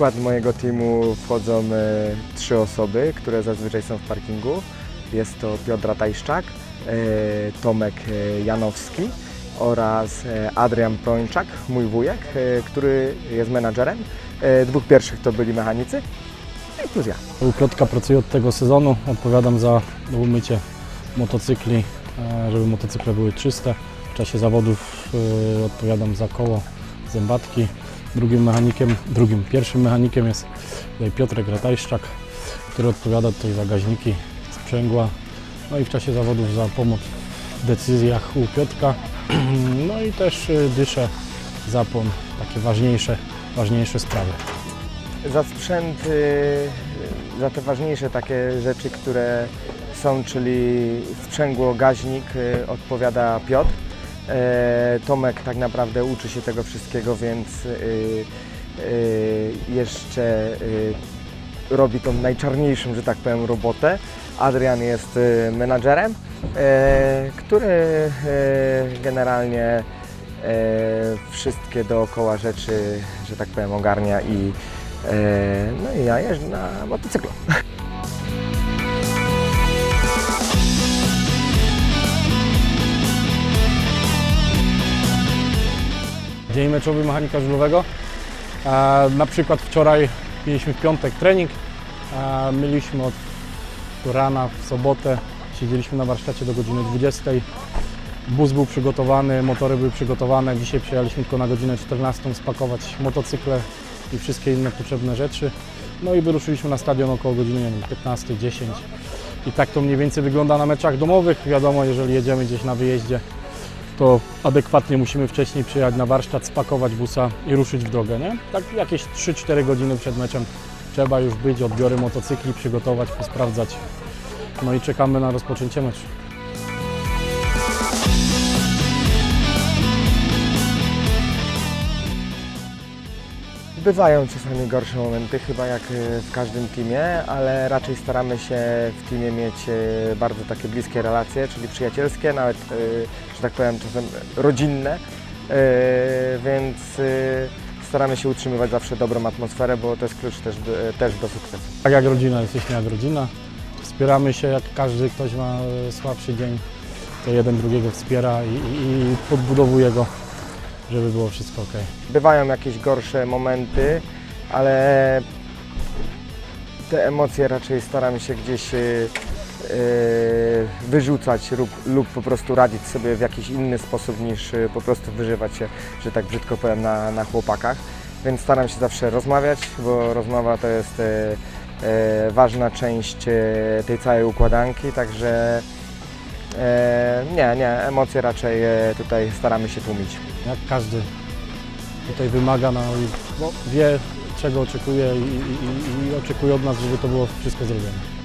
skład mojego teamu wchodzą e, trzy osoby, które zazwyczaj są w parkingu. Jest to Piotr Tajszczak, e, Tomek e, Janowski oraz Adrian Prończak, mój wujek, który jest menadżerem. Dwóch pierwszych to byli mechanicy i plus ja. U Piotrka pracuję od tego sezonu, odpowiadam za umycie motocykli, żeby motocykle były czyste. W czasie zawodów odpowiadam za koło, zębatki. Drugim mechanikiem, drugim, pierwszym mechanikiem jest Piotrek Ratajszczak, który odpowiada tutaj za gaźniki, sprzęgła. No i w czasie zawodów za pomoc w decyzjach u Piotrka. No i też e, dyszę zapłon, takie ważniejsze, ważniejsze sprawy. Za sprzęt, y, za te ważniejsze takie rzeczy, które są, czyli sprzęgło, gaźnik, y, odpowiada Piotr. E, Tomek tak naprawdę uczy się tego wszystkiego, więc y, y, jeszcze y, robi tą najczarniejszą, że tak powiem, robotę. Adrian jest menadżerem, e, który generalnie e, wszystkie dookoła rzeczy, że tak powiem, ogarnia i no i ja jeżdżę na motocyklu. Dzień meczowy mechanika żużlowego. E, Na przykład wczoraj mieliśmy w piątek trening. e, Myliśmy od rana w sobotę. Siedzieliśmy na warsztacie do godziny 20. Bus był przygotowany, motory były przygotowane. Dzisiaj przyjechaliśmy tylko na godzinę 14 spakować motocykle i wszystkie inne potrzebne rzeczy. No i wyruszyliśmy na stadion około godziny nie wiem, 15-10. I tak to mniej więcej wygląda na meczach domowych. Wiadomo, jeżeli jedziemy gdzieś na wyjeździe, to adekwatnie musimy wcześniej przyjechać na warsztat, spakować busa i ruszyć w drogę, nie? Tak jakieś 3-4 godziny przed meczem trzeba już być, odbiory motocykli przygotować, posprawdzać. No i czekamy na rozpoczęcie meczu. Bywają czasami gorsze momenty, chyba jak e, w każdym teamie, ale raczej staramy się w teamie mieć e, bardzo takie bliskie relacje, czyli przyjacielskie, nawet, e, że tak powiem, czasem rodzinne, więc staramy się utrzymywać zawsze dobrą atmosferę, bo to jest klucz też też do sukcesu. Tak jak rodzina, jesteśmy jak rodzina. Wspieramy się, jak każdy ktoś ma słabszy dzień, to jeden drugiego wspiera i, i, i podbudowuje go, żeby było wszystko ok. Bywają jakieś gorsze momenty, ale te emocje raczej staramy się gdzieś e, e, wyrzucać lub, lub po prostu radzić sobie w jakiś inny sposób niż e, po prostu wyżywać się, że tak brzydko powiem, na, na chłopakach. Więc staram się zawsze rozmawiać, bo rozmowa to jest ważna część tej całej układanki, także nie, nie, emocje raczej e, tutaj staramy się tłumić. Jak każdy tutaj wymaga, no i no, wie czego oczekuje i, i- i oczekuje od nas, żeby to było wszystko zrobione.